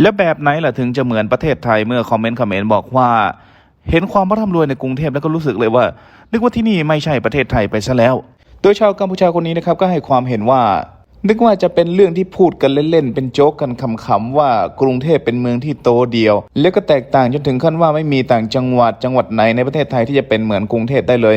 แล้วแบบไหนล่ะถึงจะเหมือนประเทศไทยเมื่อคอมเมนต์คอมเมนต์บอกว่า เห็นความร่ำรวยในกรุงเทพแล้วก็รู้สึกเลยว่า นึกว่าที่นี่ไม่ใช่ประเทศไทยไปซะแล้ว โดยชาวกัมพูชาคนนี้นะครับก็ให้ความเห็นว่า นึกว่าจะเป็นเรื่องที่พูดกันเล่นๆเป็นโจ๊กกันขำๆว่ากรุงเทพเป็นเมืองที่โตเดียว แล้วก็แตกต่างจนถึงขั้นว่าไม่มีต่างจังหวัดจังหวัดไหนในประเทศไทยที่จะเป็นเหมือนกรุงเทพได้เลย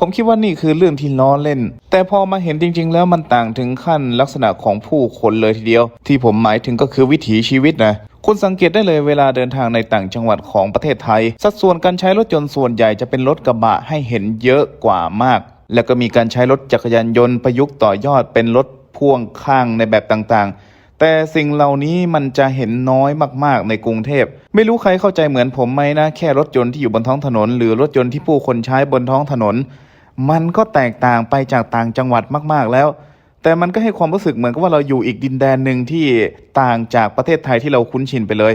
ผมคิดว่านี่คือเรื่องที่ล้อเล่น แต่พอมาเห็นจริง ๆ แล้วมันต่างถึงขั้นลักษณะของผู้คนเลยทีเดียว ที่ผมหมายถึงก็คือวิถีชีวิตนะคุณสังเกตได้เลยเวลาเดินทางในต่างจังหวัดของประเทศไทย สัดส่วนการใช้รถยนต์ส่วนใหญ่จะเป็นรถกระบะให้เห็นเยอะกว่ามาก แล้วก็มีการใช้รถจักรยานยนต์ประยุกต์ต่อยอดเป็นรถพ่วงข้างในแบบต่างๆ แต่สิ่งเหล่านี้มันจะเห็นน้อยมากๆ ในกรุงเทพ ไม่รู้ใครเข้าใจเหมือนผมไหมนะ แค่รถยนต์ที่อยู่บนท้องถนน หรือรถยนต์ที่ผู้คนใช้บนท้องถนน มันก็แตกต่างไปจากต่างจังหวัดมาก ๆ แล้ว แต่มันก็ให้ความรู้สึกเหมือนกับว่าเราอยู่อีกดินแดนหนึ่งที่ต่างจากประเทศไทยที่เราคุ้นชินไปเลย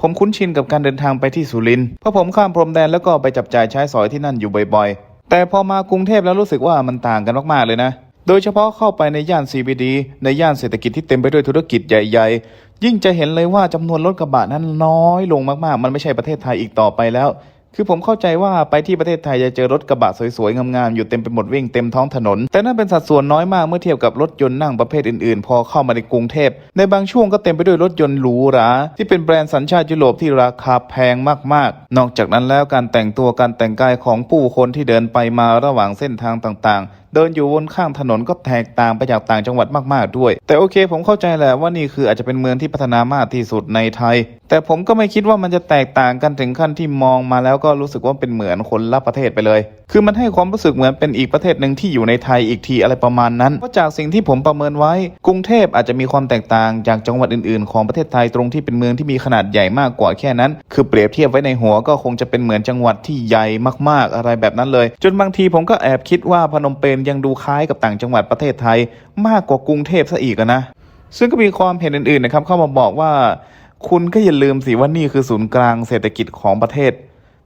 ผมคุ้นชินกับการเดินทางไปที่สุรินทร์เพราะผมข้ามพรมแดนแล้วก็ไปจับจ่ายใช้สอยที่นั่นอยู่บ่อยๆ แต่พอมากรุงเทพแล้วรู้สึกว่ามันต่างกันมากๆเลยนะ โดยเฉพาะเข้าไปในย่าน CBD ในย่านเศรษฐกิจที่เต็มไปด้วยธุรกิจใหญ่ ๆ ยิ่งจะเห็นเลยว่าจำนวนรถกระบะนั้นน้อยลงมากๆ มันไม่ใช่ประเทศไทยอีกต่อไปแล้ว คือผมเข้าใจว่าไปที่ประเทศไทยจะเจอรถกระบะสวยๆ งามๆ อยู่เต็มไปหมดวิ่งเต็มท้องถนน แต่นั่นเป็นสัดส่วนน้อยมากเมื่อเทียบกับรถยนต์นั่งประเภทอื่นๆ พอเข้ามาในกรุงเทพ ในบางช่วงก็เต็มไปด้วยรถยนต์หรูหราที่เป็นแบรนด์สัญชาติยุโรปที่ราคาแพงมากๆ นอกจากนั้นแล้วการแต่งตัวการแต่งกายของผู้คนที่เดินไปมาระหว่างเส้นทางต่างๆ เดินอยู่บนข้างถนนก็แตกต่างไปจากต่างจังหวัดมากๆด้วย แต่โอเค ผมเข้าใจแหละว่านี่คืออาจจะเป็นเมืองที่พัฒนามากที่สุดในไทย แต่ผมก็ไม่คิดว่ามันจะแตกต่างกันถึงขั้นที่มองมาแล้วก็รู้สึกว่าเป็นเหมือนคนละประเทศไปเลยคือมันให้ความรู้สึกเหมือนเป็นอีกประเทศหนึ่งที่อยู่ในไทยอีกทีอะไรประมาณนั้นเพราะจากสิ่งที่ผมประเมินไว้ กรุงเทพอาจจะมีความแตกต่างจากจังหวัดอื่นๆ ของประเทศไทยตรงที่เป็นเมืองที่มีขนาดใหญ่มากกว่าแค่นั้น คือเปรียบเทียบไว้ในหัวก็คงจะเป็นเหมือนจังหวัดที่ใหญ่มากๆอะไรแบบนั้นเลย จนบางทีผมก็แอบคิดว่าพนมเปญยังดูคล้ายกับต่างจังหวัดประเทศไทย มากกว่ากรุงเทพซะอีกนะซึ่งก็มีความเห็นอื่นๆนะครับเข้ามาบอกว่า คุณก็อย่าลืมสิว่านี่คือศูนย์กลางเศรษฐกิจของประเทศ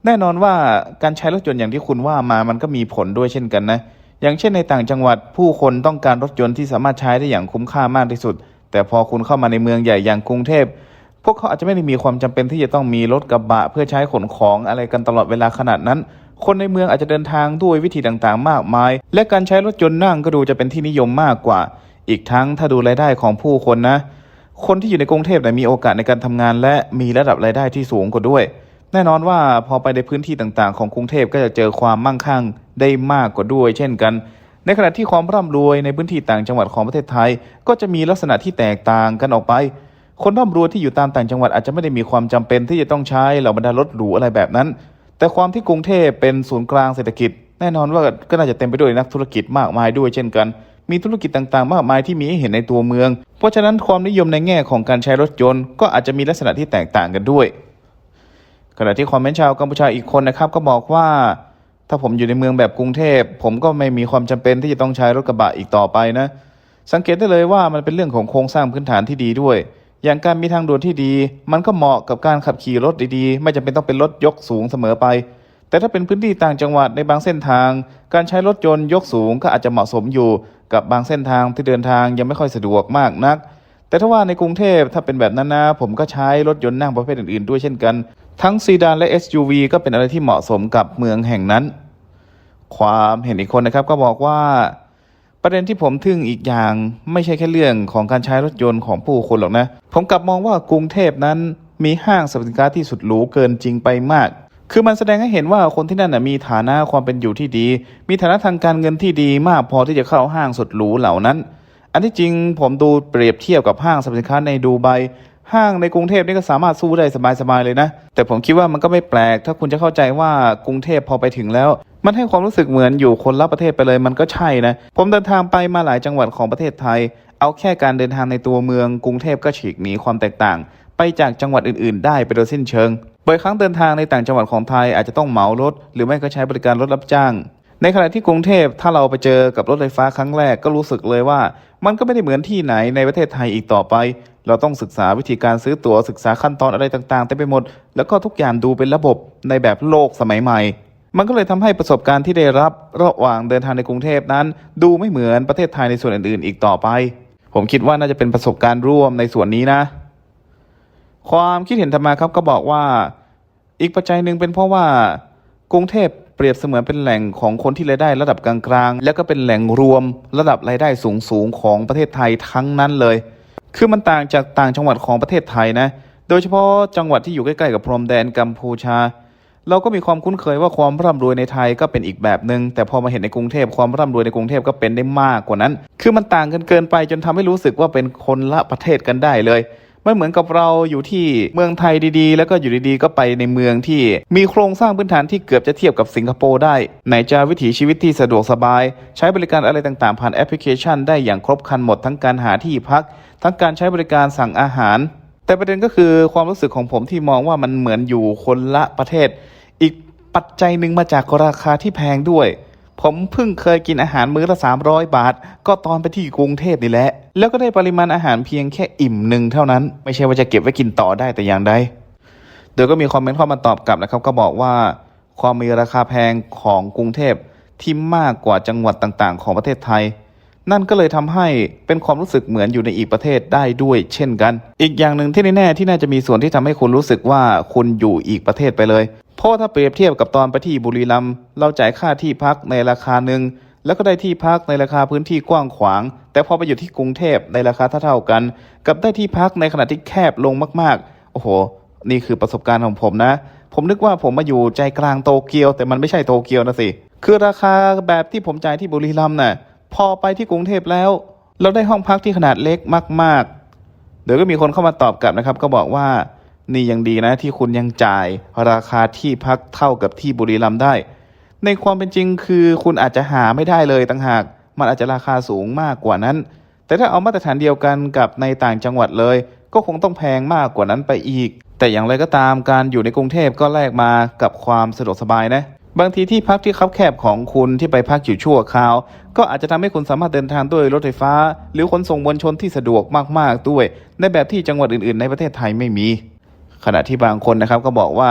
แน่นอนว่าการใช้รถยนต์อย่างที่คุณว่ามามันก็มีผลด้วยเช่นกันนะ อย่างเช่นในต่างจังหวัดผู้คนต้องการรถยนต์ที่สามารถใช้ได้อย่างคุ้มค่ามากที่สุด แต่พอคุณเข้ามาในเมืองใหญ่อย่างกรุงเทพ พวกเขาอาจจะไม่ได้มีความจำเป็นที่จะต้องมีรถกระบะ เพื่อใช้ขนของอะไรกันตลอดเวลาขนาดนั้น คนในเมืองอาจจะเดินทางด้วยวิธีต่างๆ มากมาย และการใช้รถยนต์นั่งก็ดูจะเป็นที่นิยมมากกว่า อีกทั้งถ้าดูรายได้ของผู้คนนะ คนที่อยู่ในกรุงเทพเนี่ยมีโอกาสในการทำงาน และมีระดับรายได้ที่สูงกว่าด้วย แน่นอนว่าพอไปในพื้นที่ต่างๆ ของกรุงเทพก็จะเจอความมั่งคั่งได้มากกว่าด้วย เช่นกัน ในขณะที่ความร่ำรวยในพื้นที่ต่างจังหวัดของประเทศไทย ก็จะมีลักษณะที่แตกต่างกันออกไป คนร่ำรวยที่อยู่ตามต่างจังหวัดอาจจะไม่ได้มีความจำเป็นที่จะต้องใช้เหล่าบรรดารถหรูอะไรแบบนั้น แต่ความที่กรุงเทพเป็นศูนย์กลางเศรษฐกิจ แน่นอนว่าก็น่าจะเต็มไปด้วยนักธุรกิจมากมายด้วยเช่นกันมีธุรกิจต่างๆ มากมายที่มีให้เห็นในตัวเมือง เพราะฉะนั้นความนิยมในแง่ของการใช้รถยนต์ ก็อาจจะมีลักษณะที่แตกต่างกันด้วย ขณะที่คอมเมนต์ชาวกัมพูชาอีกคนนะครับ ก็บอกว่า ถ้าผมอยู่ในเมืองแบบกรุงเทพ ผมก็ไม่มีความจำเป็นที่จะต้องใช้รถกระบะอีกต่อไปนะ สังเกตได้เลยว่ามันเป็นเรื่องของโครงสร้างพื้นฐานที่ดีด้วย อย่างการมีทางด่วนที่ดี มันก็เหมาะกับการขับขี่รถดีๆ ไม่จำเป็นต้องเป็นรถยกสูงเสมอไป แต่ถ้าเป็นพื้นที่ต่างจังหวัดในบางเส้นทาง การใช้รถยนต์ยกสูงก็อาจจะเหมาะสมอยู่กับบางเส้นทางที่เดินทางยังไม่ค่อยสะดวกมากนัก แต่ถ้าว่าในกรุงเทพถ้าเป็นแบบนั้นนะผมก็ใช้รถยนต์นั่งประเภทอื่นๆด้วยเช่นกัน ทั้งซีดานและ SUV ก็เป็นอะไรที่เหมาะสมกับเมืองแห่งนั้น ความเห็นอีกคนนะครับก็บอกว่า ประเด็นที่ผมทึ่งอีกอย่างไม่ใช่แค่เรื่องของการใช้รถยนต์ของผู้คนหรอกนะ ผมกลับมองว่ากรุงเทพนั้นมีห้างสรรพสินค้าที่สุดหรูเกินจริงไปมาก คือมันแสดงให้เห็นว่าคนที่นั่นมีฐานะความเป็นอยู่ที่ดี มีฐานะทางการเงินที่ดีมากพอที่จะเข้าห้างสุดหรูเหล่านั้น อันที่จริงผมดูเปรียบเทียบกับห้างสรรพสินค้าในดูไบ ห้างในกรุงเทพนี่ก็สามารถสู้ได้สบายๆเลยนะ แต่ผมคิดว่ามันก็ไม่แปลก ถ้าคุณจะเข้าใจว่ากรุงเทพพอไปถึงแล้ว มันให้ความรู้สึกเหมือนอยู่คนละประเทศไปเลยมันก็ใช่นะ ผมเดินทางไปมาหลายจังหวัดของประเทศไทย เอาแค่การเดินทางในตัวเมืองกรุงเทพก็ฉีกหนีความแตกต่าง ไปจากจังหวัดอื่นๆ ได้ไปโดยสิ้นเชิงบ่อยครั้งเดินทางในต่างจังหวัดของไทยอาจจะต้องเหมารถ หรือไม่ก็ใช้บริการรถรับจ้าง ในขณะที่กรุงเทพถ้าเราไปเจอกับรถไฟฟ้าครั้งแรกก็รู้สึกเลยว่า มันก็ไม่ได้เหมือนที่ไหนในประเทศไทยอีกต่อไป เราต้องศึกษาวิธีการซื้อตั๋วศึกษาขั้นตอนอะไรต่างๆเต็มไปหมด แล้วก็ทุกอย่างดูเป็นระบบในแบบโลกสมัยใหม่ มันก็เลยทำให้ประสบการณ์ที่ได้รับระหว่างเดินทางในกรุงเทพนั้น ดูไม่เหมือนประเทศไทยในส่วนอื่นๆ อีกต่อไป ผมคิดว่าน่าจะเป็นประสบการณ์ร่วมในส่วนนี้นะ ความคิดเห็นธรรมาครับก็บอกว่า อีกปัจจัยหนึ่งเป็นเพราะว่ากรุงเทพ เปรียบเสมือนเป็นแหล่งของคนที่รายได้ระดับกลางๆ แล้วก็เป็นแหล่งรวมระดับรายได้สูงๆของประเทศไทยทั้งนั้นเลย คือมันต่างจากต่างจังหวัดของประเทศไทยนะ โดยเฉพาะจังหวัดที่อยู่ใกล้ๆกับพรมแดนกัมพูชา เราก็มีความคุ้นเคยว่าความร่ำรวยในไทยก็เป็นอีกแบบหนึง่งแต่พอมาเห็นในกรุงเทพความร่ำรวยในกรุงเทพก็เป็นได้มากกว่านั้น คือมันต่างกันเกินไปจนทำให้รู้สึกว่าเป็นคนละประเทศกันได้เลย ไม่เหมือนกับเราอยู่ที่เมืองไทยดีๆ แล้วก็อยู่ดีๆ ก็ไปในเมืองที่ มีโครงสร้างพื้นฐานที่เกือบจะเทียบกับสิงคโปร์ได้ไหนจะวิถีชีวิตที่สะดวกสบาย ใช้บริการอะไรต่างๆ ผ่านแอปพลิเคชัน ได้อย่างครบครันหมดทั้งการหาที่พัก ทั้งการใช้บริการสั่งอาหาร แต่ประเด็นก็คือความรู้สึกของผมที่มองว่ามันเหมือนอยู่คนละประเทศ อีกปัจจัยหนึ่งมาจากราคาที่แพงด้วย ผมเพิ่งเคยกินอาหารมื้อละ300 บาท ก็ตอนไปที่กรุงเทพนี่แหละ แล้วก็ได้ปริมาณอาหารเพียงแค่อิ่มหนึ่งเท่านั้น ไม่ใช่ว่าจะเก็บไว้กินต่อได้แต่อย่างใดโดยก็มีคอมเมนต์เข้ามาตอบกลับนะครับ ก็บอกว่า ความมีราคาแพงของกรุงเทพที่มากกว่าจังหวัดต่างๆ ของประเทศไทย นั่นก็เลยทำให้เป็นความรู้สึกเหมือนอยู่ในอีกประเทศได้ด้วย เช่นกัน อีกอย่างหนึ่งที่แน่ๆที่น่าจะมีส่วนที่ทำให้คุณรู้สึกว่าคุณอยู่อีกประเทศไปเลยเพราะว่าถ้าเปรียบเทียบกับตอนไปที่บุรีรัมย์เราจ่ายค่าที่พักในราคาหนึ่งแล้วก็ได้ที่พักในราคาพื้นที่กว้างขวาง แต่พอไปอยู่ที่กรุงเทพในราคาเท่าๆกัน กับได้ที่พักในขณะที่แคบลงมากๆ โอ้โห นี่คือประสบการณ์ของผมนะ ผมนึกว่าผมมาอยู่ใจกลางโตเกียว แต่มันไม่ใช่โตเกียวนะสิ คือราคาแบบที่ผมจ่ายที่บุรีรัมย์น่ะ พอไปที่กรุงเทพแล้ว เราได้ห้องพักที่ขนาดเล็กมาก ๆ เดี๋ยวก็มีคนเข้ามาตอบกลับนะครับ ก็บอกว่านี่ยังดีนะที่คุณยังจ่ายราคาที่พักเท่ากับที่บุรีรัมย์ได้ ในความเป็นจริงคือคุณอาจจะหาไม่ได้เลยต่างหาก มันอาจจะราคาสูงมากกว่านั้น แต่ถ้าเอามาตรฐานเดียวกันกับในต่างจังหวัดเลย ก็คงต้องแพงมากกว่านั้นไปอีก แต่อย่างไรก็ตามการอยู่ในกรุงเทพก็แลกมากับความสะดวกสบายนะบางทีที่พักที่คับแคบของคุณที่ไปพักอยู่ชั่วคราว ก็อาจจะทำให้คุณสามารถเดินทางด้วยรถไฟฟ้า หรือขนส่งมวลชนที่สะดวกมากๆด้วย ในแบบที่จังหวัดอื่นๆ ในประเทศไทยไม่มี ขณะที่บางคนนะครับก็บอกว่า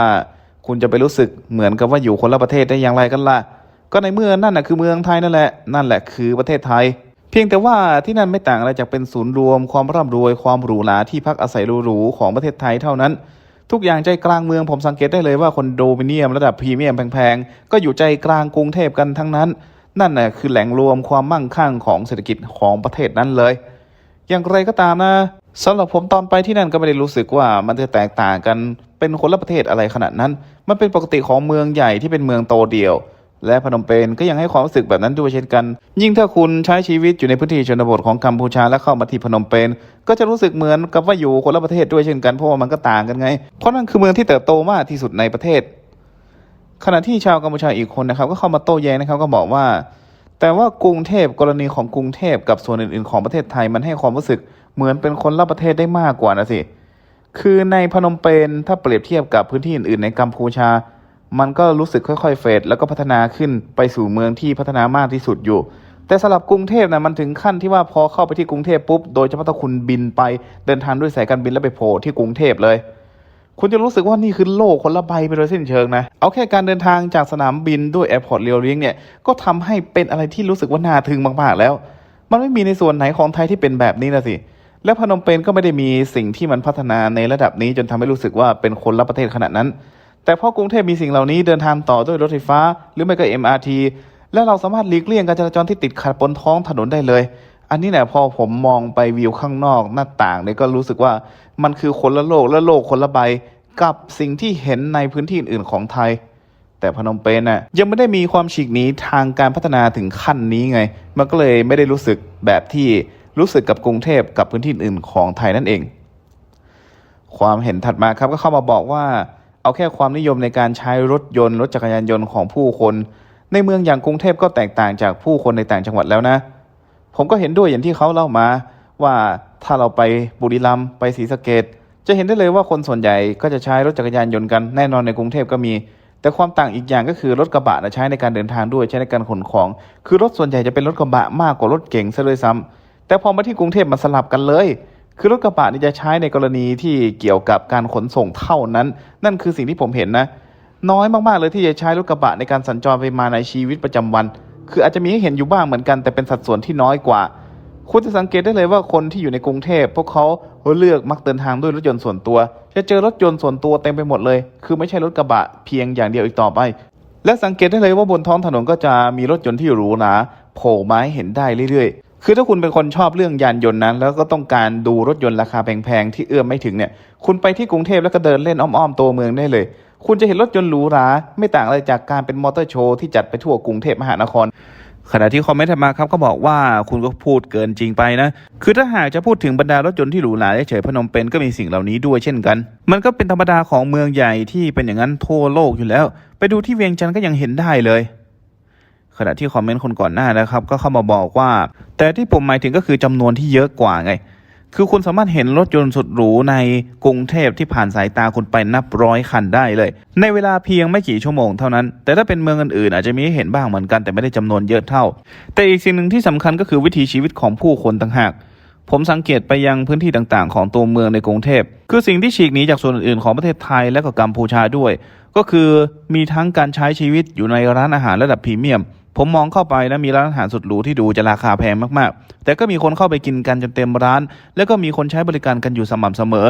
คุณจะไปรู้สึกเหมือนกับว่าอยู่คนละประเทศได้อย่างไรกันล่ะ ก็ในเมื่อนั่นน่ะคือเมืองไทยนั่นแหละนั่นแหละคือประเทศไทย เพียงแต่ว่าที่นั่นไม่ต่างอะไรจากเป็นศูนย์รวม ความร่ำรวยความหรูหราที่พักอาศัยหรูๆของประเทศไทยเท่านั้น ทุกอย่างใจกลางเมืองผมสังเกตได้เลยว่าคอนโดมิเนียมระดับพรีเมียมแพงๆก็อยู่ใจกลางกรุงเทพกันทั้งนั้น นั่นน่ะคือแหล่งรวมความมั่งคั่งของเศรษฐกิจของประเทศนั้นเลย อย่างไรก็ตามนะสำหรับผมตอนไปที่นั่นก็ไม่ได้รู้สึกว่ามันจะแตกต่างกันเป็นคนละประเทศอะไรขนาดนั้น มันเป็นปกติของเมืองใหญ่ที่เป็นเมืองโตเดียว และพนมเปญก็ยังให้ความรู้สึกแบบนั้นด้วยเช่นกัน ยิ่งถ้าคุณใช้ชีวิตอยู่ในพื้นที่ชนบทของกัมพูชาและเข้ามาที่พนมเปญก็จะรู้สึกเหมือนกับว่าอยู่คนละประเทศด้วยเช่นกันเพราะว่ามันก็ต่างกันไง เพราะนั่นคือเมืองที่เติบโตมากที่สุดในประเทศ ขณะที่ชาวกัมพูชาอีกคนนะครับก็เข้ามาโต้แย้งนะครับก็บอกว่า แต่ว่ากรุงเทพกรณีของกรุงเทพกับส่วนอื่นๆ ของประเทศไทยมันให้ความรู้สึกเหมือนเป็นคนละประเทศได้มากกว่านะสิคือในพนมเปญถ้าเปรียบเทียบกับพื้นที่อื่นๆ ในกัมพูชา มันก็รู้สึกค่อยๆเฟดแล้วก็พัฒนาขึ้นไปสู่เมืองที่พัฒนามากที่สุดอยู่ แต่สำหรับกรุงเทพนะมันถึงขั้นที่ว่าพอเข้าไปที่กรุงเทพปุ๊บโดยเฉพาะถ้าคุณบินไปเดินทางด้วยสายการบินแล้วไปโผล่ที่กรุงเทพเลย คุณจะรู้สึกว่านี่คือโลกคนละใบไปโดยสิ้นเชิงนะ เอาแค่การเดินทางจากสนามบินด้วยแอร์พอร์ตเรียวเลี้ยงเนี่ยก็ทำให้เป็นอะไรที่รู้สึกว่าน่าทึ่งมากๆแล้ว มันไม่มีในส่วนไหนของไทยที่เป็นแบบนี้นะสิและพนมเปญก็ไม่ได้มีสิ่งที่มันพัฒนาในระดับนี้จนทำให้รู้สึกว่าเป็นคนละประเทศขนาดนั้น แต่พอกรุงเทพมีสิ่งเหล่านี้เดินทางต่อด้วยรถไฟฟ้า หรือไม่ก็ MRT และเราสามารถหลีกเลี่ยงการจราจรที่ติดขัดบนท้องถนนได้เลย อันนี้เนี่ยพอผมมองไปวิวข้างนอกหน้าต่างเนี่ยก็รู้สึกว่ามันคือคนละโลกและโลกคนละใบกับสิ่งที่เห็นในพื้นที่อื่นของไทย แต่พนมเปญน่ะยังไม่ได้มีความฉีกหนีทางการพัฒนาถึงขั้นนี้ไง มันก็เลยไม่ได้รู้สึกแบบที่รู้สึกกับกรุงเทพกับพื้นที่อื่นของไทยนั่นเอง ความเห็นถัดมาครับก็เข้ามาบอกว่า เอาแค่ความนิยมในการใช้รถยนต์รถจักรยานยนต์ของผู้คน ในเมืองอย่างกรุงเทพก็แตกต่างจากผู้คนในต่างจังหวัดแล้วนะ ผมก็เห็นด้วยอย่างที่เขาเล่ามาว่าถ้าเราไปบุรีรัมย์ไปศรีสะเกดจะเห็นได้เลยว่าคนส่วนใหญ่ก็จะใช้รถจักรยานยนต์กันแน่นอนในกรุงเทพก็มี แต่ความต่างอีกอย่างก็คือรถกระบะนะใช้ในการเดินทางด้วยใช้ในการขนของ คือรถส่วนใหญ่จะเป็นรถกระบะมากกว่ารถเก๋งซะเลยซ้ำแต่พอมาที่กรุงเทพมันสลับกันเลย คือรถกระบะนี่จะใช้ในกรณีที่เกี่ยวกับการขนส่งเท่านั้น นั่นคือสิ่งที่ผมเห็นนะ น้อยมากๆเลยที่จะใช้รถกระบะในการสัญจรไปมาในชีวิตประจำวัน คืออาจจะมีให้เห็นอยู่บ้างเหมือนกันแต่เป็นสัดส่วนที่น้อยกว่า คุณจะสังเกตได้เลยว่าคนที่อยู่ในกรุงเทพพวกเขาเลือกมักเดินทางด้วยรถยนต์ส่วนตัว จะเจอรถยนต์ส่วนตัวเต็มไปหมดเลย คือไม่ใช่รถกระบะเพียงอย่างเดียวอีกต่อไป และสังเกตได้เลยว่าบนท้องถนนก็จะมีรถยนต์ที่หรูหราโผล่มาให้เห็นได้เรื่อยๆ คือถ้าคุณเป็นคนชอบเรื่องยานยนต์นั้น แล้วก็ต้องการดูรถยนต์ราคาแพงๆที่เอื้อมไม่ถึงเนี่ย คุณไปที่กรุงเทพแล้วก็เดินเล่นอ้อมๆตัวเมืองได้เลย คุณจะเห็นรถยนต์หรูหราไม่ต่างอะไรจากการเป็นมอเตอร์โชว์ที่จัดไปทั่วกรุงเทพมหานครขณะที่คอมเมนต์มาครับก็บอกว่าคุณก็พูดเกินจริงไปนะ คือถ้าหากจะพูดถึงบรรดารถยนต์ที่หรูหราเฉยพนมเปญก็มีสิ่งเหล่านี้ด้วยเช่นกัน มันก็เป็นธรรมดาของเมืองใหญ่ที่เป็นอย่างนั้นทั่วโลกอยู่แล้ว ไปดูที่เวียงจันทร์ก็ยังเห็นได้เลย ขณะที่คอมเมนต์คนก่อนหน้านะครับก็เข้ามาบอกว่า แต่ที่ผมหมายถึงก็คือจำนวนที่เยอะกว่าไง คือคุณสามารถเห็นรถยนต์สุดหรูในกรุงเทพที่ผ่านสายตาคุณไปนับร้อยคันได้เลย ในเวลาเพียงไม่กี่ชั่วโมงเท่านั้น แต่ถ้าเป็นเมืองอื่นๆอาจจะมีให้เห็นบ้างเหมือนกันแต่ไม่ได้จำนวนเยอะเท่า แต่อีกสิ่งหนึ่งที่สำคัญก็คือวิถีชีวิตของผู้คนต่างหากผมสังเกตไปยังพื้นที่ต่างๆ ของตัวเมืองในกรุงเทพ คือสิ่งที่ฉีกหนีจากส่วนอื่นๆ ของประเทศไทยและก็กัมพูชาด้วย ก็คือมีทั้งการใช้ชีวิตอยู่ในร้านอาหารระดับพรีเมียม ผมมองเข้าไปนะมีร้านอาหารสุดหรูที่ดูจะราคาแพงมากๆ แต่ก็มีคนเข้าไปกินกันจนเต็มร้าน แล้วก็มีคนใช้บริการกันอยู่สม่ำเสมอ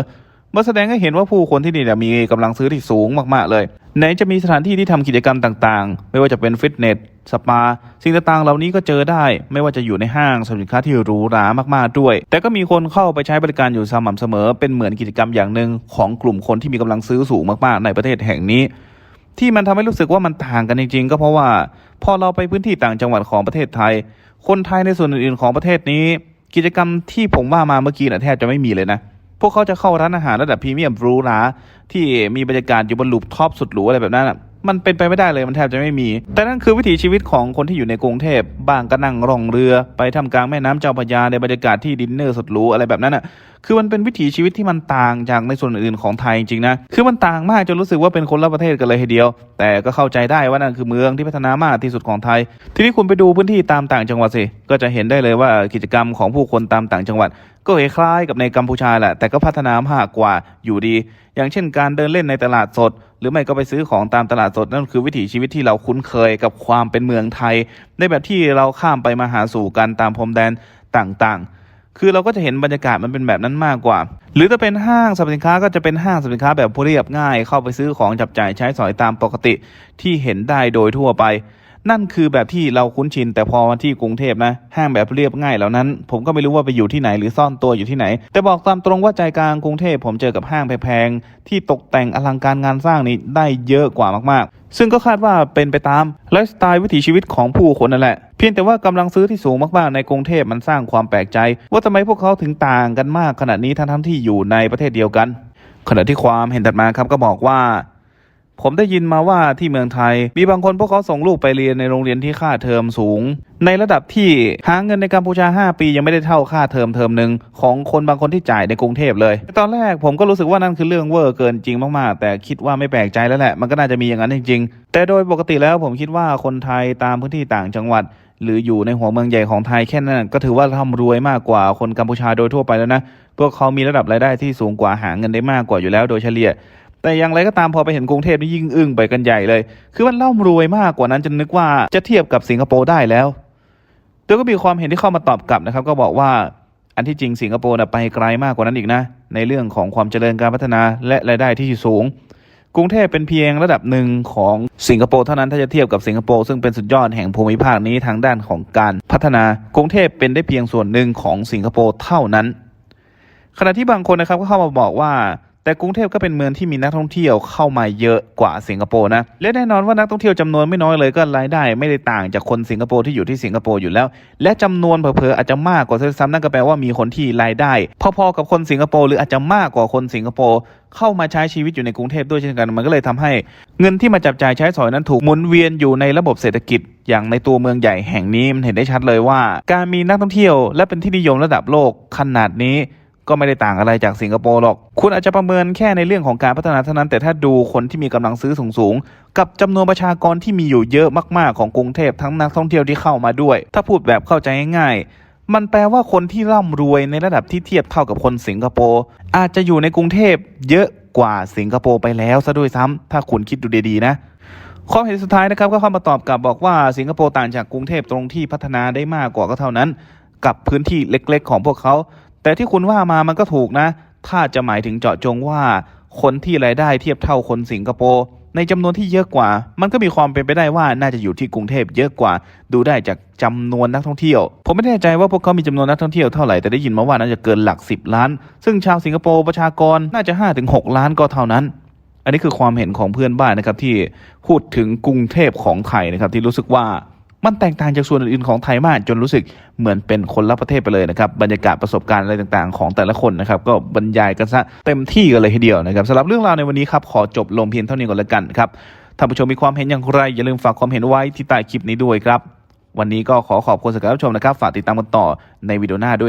มาแสดงให้เห็นว่าผู้คนที่นี่เนี่ยมีกำลังซื้อที่สูงมากๆเลย ไหนจะมีสถานที่ที่ทำกิจกรรมต่างๆ ไม่ว่าจะเป็นฟิตเนสสปา สิ่งต่างๆ เหล่านี้ก็เจอได้ ไม่ว่าจะอยู่ในห้างสินค้าที่หรูหรามากๆด้วย แต่ก็มีคนเข้าไปใช้บริการอยู่สม่ำเสมอ เป็นเหมือนกิจกรรมอย่างหนึ่งของกลุ่มคนที่มีกำลังซื้อสูงมากๆ ในประเทศแห่งนี้ ที่มันทำให้รู้สึกว่ามันต่างกันจริงๆ ก็เพราะว่า พอเราไปพื้นที่ต่างจังหวัดของประเทศไทย คนไทยในส่วนอื่นๆของประเทศนี้ กิจกรรมที่ผมว่ามาเมื่อกี้น่ะแทบจะไม่มีเลยนะ พวกเขาจะเข้าร้านอาหารระดับพรีเมียมหรูหราที่มีบรรยากาศอยู่บนลูปท็อปสุดหรูอะไรแบบนั้นนะ มันเป็นไปไม่ได้เลยมันแทบจะไม่มี แต่นั่นคือวิถีชีวิตของคนที่อยู่ในกรุงเทพบ้างก็นั่งร่องเรือ ไปทำกลางแม่น้ำเจ้าพระยาในบรรยากาศที่ดินเนอร์สุดหรูอะไรแบบนั้นอะคือมันเป็นวิถีชีวิตที่มันต่างจากในส่วนอื่นของไทยจริงๆนะคือมันต่างมากจนรู้สึกว่าเป็นคนละประเทศกันเลยทีเดียว แต่ก็เข้าใจได้ว่านั่นคือเมืองที่พัฒนามากที่สุดของไทย ทีนี้คุณไปดูพื้นที่ตามต่างจังหวัดสิก็จะเห็นได้เลยว่ากิจกรรมของผู้คนตามต่างจังหวัด ก็คล้ายกับในกัมพูชาแหละ แต่ก็พัฒนามากกว่าอยู่ดี อย่างเช่นการเดินเล่นในตลาดสด หรือไม่ก็ไปซื้อของตามตลาดสด นั่นคือวิถีชีวิตที่เราคุ้นเคยกับความเป็นเมืองไทย ในแบบที่เราข้ามไปมาหาสู่กันตามพรมแดนต่างๆคือเราก็จะเห็นบรรยากาศมันเป็นแบบนั้นมากกว่า หรือถ้าเป็นห้างสรรพสินค้าก็จะเป็นห้างสรรพสินค้าแบบเรียบง่าย เข้าไปซื้อของจับจ่ายใช้สอยตามปกติที่เห็นได้โดยทั่วไป นั่นคือแบบที่เราคุ้นชิน แต่พอมาที่กรุงเทพนะ ห้างแบบเรียบง่ายเหล่านั้น ผมก็ไม่รู้ว่าไปอยู่ที่ไหนหรือซ่อนตัวอยู่ที่ไหน แต่บอกตามตรงว่าใจกลางกรุงเทพผมเจอกับห้างแพงๆที่ตกแต่งอลังการงานสร้างนี้ได้เยอะกว่ามากๆ ซึ่งก็คาดว่าเป็นไปตามไลฟ์สไตล์วิถีชีวิตของผู้คนนั่นแหละเพียงแต่ว่ากำลังซื้อที่สูงมากๆในกรุงเทพมันสร้างความแปลกใจ ว่าทำไมพวกเขาถึงต่างกันมากขนาดนี้ทั้งๆที่อยู่ในประเทศเดียวกัน ขณะที่ความเห็นถัดมาครับก็บอกว่า ผมได้ยินมาว่าที่เมืองไทย มีบางคนพวกเขาส่งลูกไปเรียนในโรงเรียนที่ค่าเทอมสูง ในระดับที่หาเงินในกัมพูชา 5 ปียังไม่ได้เท่าค่าเทอมเทอมหนึ่งของคนบางคนที่จ่ายในกรุงเทพเลย ตอนแรกผมก็รู้สึกว่านั่นคือเรื่องเวอร์เกินจริงมากๆ แต่คิดว่าไม่แปลกใจแล้วแหละมันก็น่าจะมีอย่างนั้นจริงๆ แต่โดยปกติแล้วผมคิดว่าคนไทยตามพื้นที่ต่างจังหวัดหรืออยู่ในหัวเมืองใหญ่ของไทยแค่นั้นก็ถือว่าร่ำรวยมากกว่าคนกัมพูชาโดยทั่วไปแล้วนะ พวกเขามีระดับรายได้ที่สูงกว่าหาเงินได้มากกว่าอยู่แล้วโดยเฉลี่ย แต่อย่างไรก็ตามพอไปเห็นกรุงเทพนี่ยิ่งอึ้งไปกันใหญ่เลย คือมันร่ำรวยมากกว่านั้นจนนึกว่าจะเทียบกับสิงคโปร์ได้แล้วแต่ก็มีความเห็นที่เข้ามาตอบกลับนะครับ ก็บอกว่าอันที่จริงสิงคโปร์ไปไกลมากกว่านั้นอีกนะ ในเรื่องของความเจริญการพัฒนาและรายได้ที่สูง กรุงเทพเป็นเพียงระดับหนึ่งของสิงคโปร์เท่านั้นถ้าจะเทียบกับสิงคโปร์ซึ่งเป็นสุดยอดแห่งภูมิภาคนี้ทางด้านของการพัฒนากรุงเทพเป็นได้เพียงส่วนหนึ่งของสิงคโปร์เท่านั้น ขณะที่บางคนนะครับก็เข้ามาบอกว่า แต่กรุงเทพก็เป็นเมืองที่มีนักท่องเที่ยวเข้ามาเยอะกว่าสิงคโปร์นะ และแน่นอนว่านักท่องเที่ยวจำนวนไม่น้อยเลยก็รายได้ไม่ได้ต่างจากคนสิงคโปร์ที่อยู่ที่สิงคโปร์อยู่แล้ว และจำนวนเผลอๆอาจจะมากกว่าซ้ำนั่นก็แปลว่ามีคนที่รายได้ พอๆกับคนสิงคโปร์หรืออาจจะมากกว่าคนสิงคโปร์เข้ามาใช้ชีวิตอยู่ในกรุงเทพด้วยเช่นกันมันก็เลยทำให้ เงินที่มาจับจ่ายใช้สอยนั้นถูกหมุนเวียนอยู่ในระบบเศรษฐกิจ อย่างในตัวเมืองใหญ่แห่งนี้มันเห็นได้ชัดเลยว่า การมีนักท่องเที่ยว และเป็นที่นิยมระดับโลกขนาดนี้ ก็ไม่ได้ต่างอะไรจากสิงคโปร์หรอก คุณอาจจะประเมินแค่ในเรื่องของการพัฒนาเท่านั้น แต่ถ้าดูคนที่มีกำลังซื้อสูงๆ กับจำนวนประชากรที่มีอยู่เยอะมากๆ ของกรุงเทพทั้งนักท่องเที่ยวที่เข้ามาด้วย ถ้าพูดแบบเข้าใจง่ายๆ มันแปลว่าคนที่ร่ำรวยในระดับที่เทียบเท่ากับคนสิงคโปร์อาจจะอยู่ในกรุงเทพเยอะกว่าสิงคโปร์ไปแล้วซะด้วยซ้ำถ้าคุณคิดดูดีๆนะความเห็นสุดท้ายนะครับก็เข้ามาตอบกลับบอกว่าสิงคโปร์ต่างจากกรุงเทพตรงที่พัฒนาได้มากกว่าก็เท่านั้น กับพื้นที่เล็กๆ ของพวกเขา แต่ที่คุณว่ามามันก็ถูกนะ ถ้าจะหมายถึงเจาะจงว่าคนที่รายได้เทียบเท่าคนสิงคโปร์ในจำนวนที่เยอะกว่า มันก็มีความเป็นไปได้ว่าน่าจะอยู่ที่กรุงเทพเยอะกว่า ดูได้จากจำนวนนักท่องเที่ยว ผมไม่แน่ใจว่าพวกเขามีจำนวนนักท่องเที่ยวเท่าไหร่ แต่ได้ยินมาว่าน่าจะเกินหลัก 10 ล้าน ซึ่งชาวสิงคโปร์ประชากรน่าจะ 5-6 ล้านก็เท่านั้น อันนี้คือความเห็นของเพื่อนบ้านนะครับที่พูดถึงกรุงเทพของไทยนะครับที่รู้สึกว่า มันแตกต่างจากส่วนอื่นของไทยมากจนรู้สึกเหมือนเป็นคนละประเทศไปเลยนะครับบรรยากาศประสบการณ์อะไรต่างๆ ของแต่ละคนนะครับก็บรรยายกันซะเต็มที่กันเลยทีเดียวนะครับสำหรับเรื่องราวในวันนี้ครับขอจบลงเพียงเท่านี้ก่อนละกันครับท่านผู้ชมมีความเห็นอย่างไร อย่าลืมฝากความเห็นไว้ที่ใต้คลิปนี้ด้วยครับ วันนี้ก็ขอขอบคุณสำหรับรับชมนะครับ ฝากติดตามกันต่อในวิดีโอหน้าด้วย